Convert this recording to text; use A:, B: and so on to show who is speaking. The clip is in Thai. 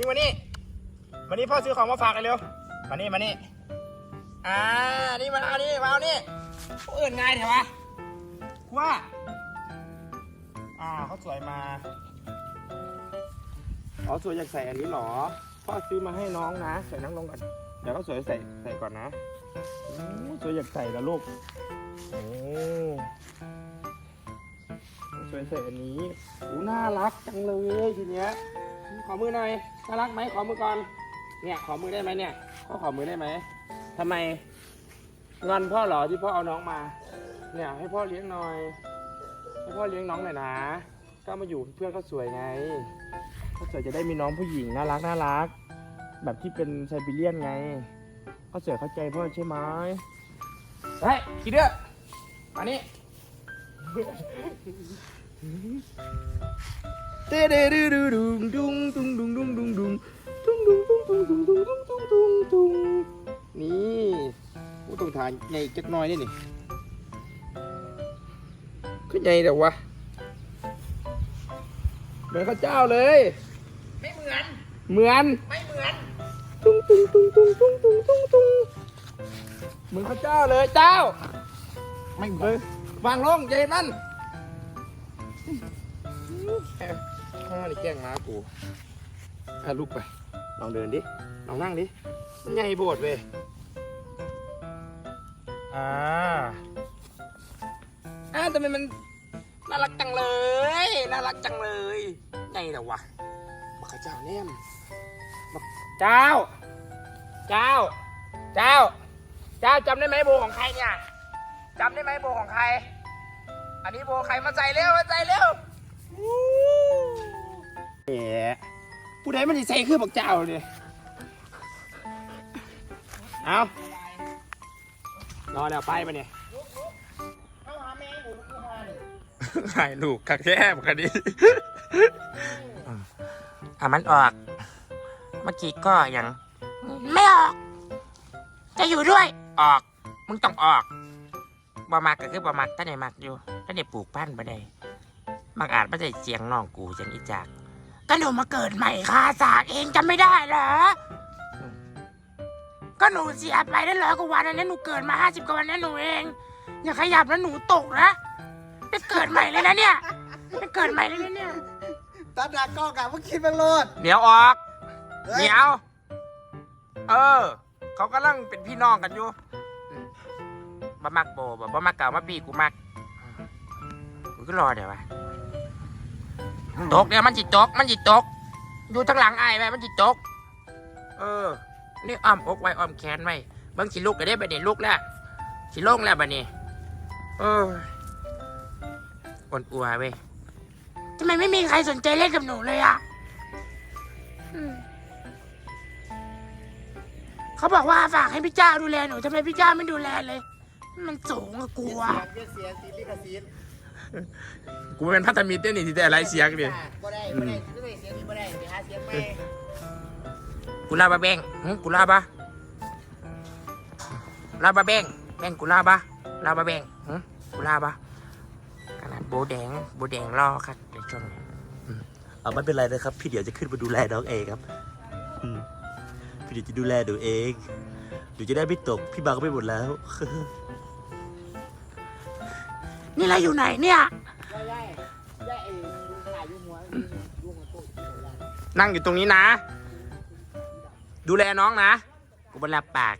A: ยิงมานี่มานี่พ่อซื้อของมาฝากกันเร็วมานี่มานี่อ่านี่มาเอานี่มาเอานี่ผู้อื่นง่ายเถอะวะกูว่า อ่าเขาสวยมาอ๋อสวยอยากใส่อันนี้หรอ พ่อซื้อมาให้น้องนะ ใส่นั่งลงก่อน เดี๋ยวเขาสวยใส่ใส่ก่อนนะโอ้สวยอยากใส่ล้วลูกโอ้สวยใส่อันนี้อู้น่ารักจังเลยทีเนี้ย ขอมือหน่อยน่ารักไหมขอมือก่อน เนี่ย ขอมือได้ไหมเนี่ยพ่อขอมือได้ไหมทำไมงอนพ่อเหรอที่พ่อเอาน้องมา เนี่ยให้พ่อเลี้ยงหน่อย ให้พ่อเลี้ยงน้องหน่อยนะก็มาอยู่เพื่อนก็สวยไงก็สวยจะได้มีน้องผู้หญิงน่ารักน่ารัก แบบที่เป็นไซบีเรียนไงก็สวยเข้าใจพ่อใช่ไหมเฮ้ยคิดเด้อมานี่ เตเดดูดูดุงดุงดุงดุงดุงดุงดุงดุงดุงดุงดุงดุงดุงดุงดุงดุงดุงนี่ผู้ต้องทานใหญ่จักน้อยนี่นี่ก็ใหญ่แต่วะเหมือนข้าเจ้าเลย
B: ไม่เหมือน
A: เหมือน
B: ไม่เหมือน
A: ตุ้งตุ้งตุ้งตุ้งตุ้งตุ้งตุ้งตุ้งเหมือนข้าเจ้าเลยเจ้า
B: ไม่เหมือน
A: วางลงอย่าเห็นมัน ข้านี่แกล้งม้ากูอะลุกไป ลองเดินดิ ลองนั่งดิมันใหญ่โบดเว้ยอ่าอ่าทำไมมันน่ารักจังเลย น่ารักจังเลยใหญ่แต่วะบักข้าเจ้าเนี่ยมบักเจ้า เจ้า เจ้า เจ้าจำได้ไหมโบของใครเนี่ยจำได้ไหมโบของใคร อันนี้โบใครมาใส่เร็วมาใส่เร็ว แหมผู้ใดมันจะใส่คือบักเจ้าเลยเอารอแล้วไปมาเนี่ย
B: เอาหาแมงบุกหาย
A: ถ่ายลูกกักแย่บกันนี้
C: อะมันออก เมื่อกี้ก็ยัง ไม่ออก จะอยู่ด้วย ออก มึงต้องออกบ่มักก็คือบ่มักท่านไหนมักอยู่ท่านไหนปลูกพันบ่ได้มักอาจไม่ได้เสียงน้องกูจังอีจาก ก็หนูมาเกิดใหม่คาสากเองจำไม่ได้เหรออืมก็หนูเสียไปได้ร้อยกว่าวันอันนั้นหนูเกิดมาห้าสิบกว่าวันนั้นหนูเอง อย่าขยับแล้วหนูตกนะไปเกิดใหม่เลยนะเนี่ยไปเกิดใหม่เลยนะเนี่ย
B: ตาดากล้องอะเมื่อคิดเป็นโลด
A: เหนียวออก
B: ฮ้
A: เหนียว เออ เขากำลังเป็นพี่น้องกันอยู่
C: บ่มักโบบ่บ่มักเก่ามาปีกูมักกูก็รอเดี๋ยววะ ตกเดี๋ยวมันจิตก มันจิตก อยู่ทั้งหลังไอ้ายไว้มันจิตก เออ นี่อ้อมอกไว้อ้อมแขนไว้เบิ่งสิลุกก็ได้บัดนี้ลุกแล้วสิลงแล้วบัดนี้เอออ่อนอัวเว้ยทำไมไม่มีใครสนใจเล่นกับหนูเลยอะอืมเขาบอกว่าฝากให้พี่เจ้าดูแลหนูทำไมพี่เจ้าไม่ดูแลเลย มันสูงอะกลัว
B: เสียงเสียงสีลิขสิทธิ์
A: กูเป็นพัฒมิตรเนี่ยนี่ที่แต่ไรเสียงดิ
B: อะบ่ได้บ่ได้บ่ได้เสียงนี้บ่ได้ไปหาเสียงใหม่
C: กุลาบะแบงหึกุลาบะลาบะแบงแบงกุลาบะลาบะแบงหึกุลาบะขนาดโบแดงโบแดงรอครับในช่วงนี้
D: เอาไม่เป็นไรนะครับ พี่เดี๋ยวจะขึ้นมาดูแลน้องเองครับอืมพี่เดี๋ยวจะดูแลหนูเองหนูจะได้ไม่ตกพี่บังไม่หมดแล้ว
C: นี่เราอยู่ไหนเนี่ย
A: นั่งอยู่ตรงนี้นะ ดูแลน้องนะ
C: กูบนลับปาก